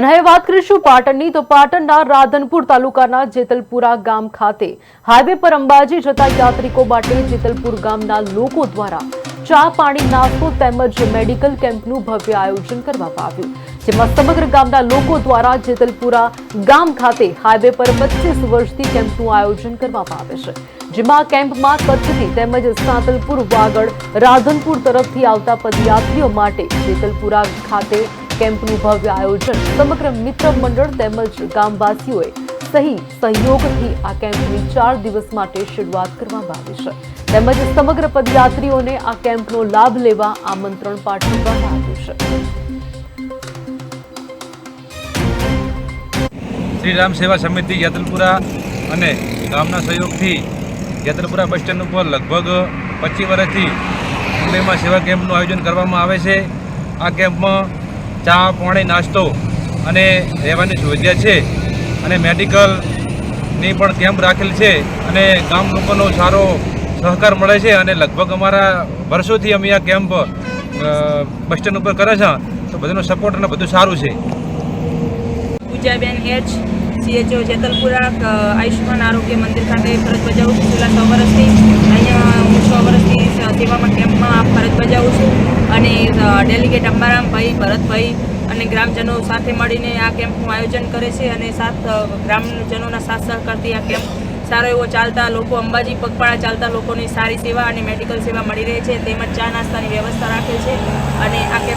અને હવે વાત કરીશું પાટણની. તો પાટણના રાધનપુર તાલુકાના જેતલપુરા ગામ ખાતે હાઈવે પર અંબાજી જતા યાત્રિકો માટે જેતલપુર ગામના લોકો દ્વારા ચા પાણી નાસ્તો તેમજ મેડિકલ કેમ્પનું ભવ્ય આયોજન કરવામાં આવ્યું. જેમાં સમગ્ર ગામના લોકો દ્વારા જેતલપુરા ગામ ખાતે હાઈવે પર પચીસ વર્ષથી કેમ્પનું આયોજન કરવામાં આવે છે. જેમાં કેમ્પમાં કચ્છથી તેમજ સાંતલપુર, વાગડ, રાધનપુર તરફથી આવતા પદયાત્રીઓ માટે જેતલપુરા ખાતે કેમ્પનું ભવ્ય આયોજન સમગ્ર મિત્ર મંડળ તેમજ ગામવાસીઓએ સહી સહયોગથી આ કેમ્પની ચાર દિવસ માટે શરૂઆત કરવામાં આવી છે. તેમજ સમગ્ર પદયાત્રીઓને આ કેમ્પનો લાભ લેવા આમંત્રણ પાઠવવામાં આવ્યું છે. શ્રી રામ સેવા સમિતિ યાદલપુરા અને ગામના સહયોગથી યાદલપુરા બસ સ્ટેન્ડ ઉપર લગભગ પચીસ વર્ષથી મુંબઈમાં સેવા કેમ્પનું આયોજન કરવામાં આવે છે. આ કેમ્પમાં ચા પાણી નાસ્તો અને રહેવાની સુવિધા છે. અને મેડિકલની પણ કેમ્પ રાખેલ છે અને ગામ લોકોનો સારો સહકાર મળે છે અને લગભગ અમારા વર્ષોથી અમે આ કેમ્પ બસ સ્ટેન્ડ ઉપર કરે છે. તો બધાનો સપોર્ટ અને બધું સારું છે. પૂજાબેન એચ સીએચઓ જેતલપુરા અ, આયુષ્યમાન આરોગ્ય મંદિર ખાતે ફરજ બજાવું છું. છેલ્લા છ વર્ષથી. અહીંયા હું છ વર્ષથી સેવામાં કેમ્પમાં ફરજ ડેલિગેટ અંબારામભાઈ, ભરતભાઈ અને ગ્રામજનો સાથે મળીને આ કેમ્પનું આયોજન કરે છે અને સાથ ગ્રામજનોના સાથ સહકારથી આ કેમ્પ સારો એવો ચાલતા લોકો, અંબાજી પગપાળા ચાલતા લોકોની સારી સેવા અને મેડિકલ સેવા મળી રહે છે. તેમજ ચા નાસ્તાની વ્યવસ્થા રાખે છે અને આ છે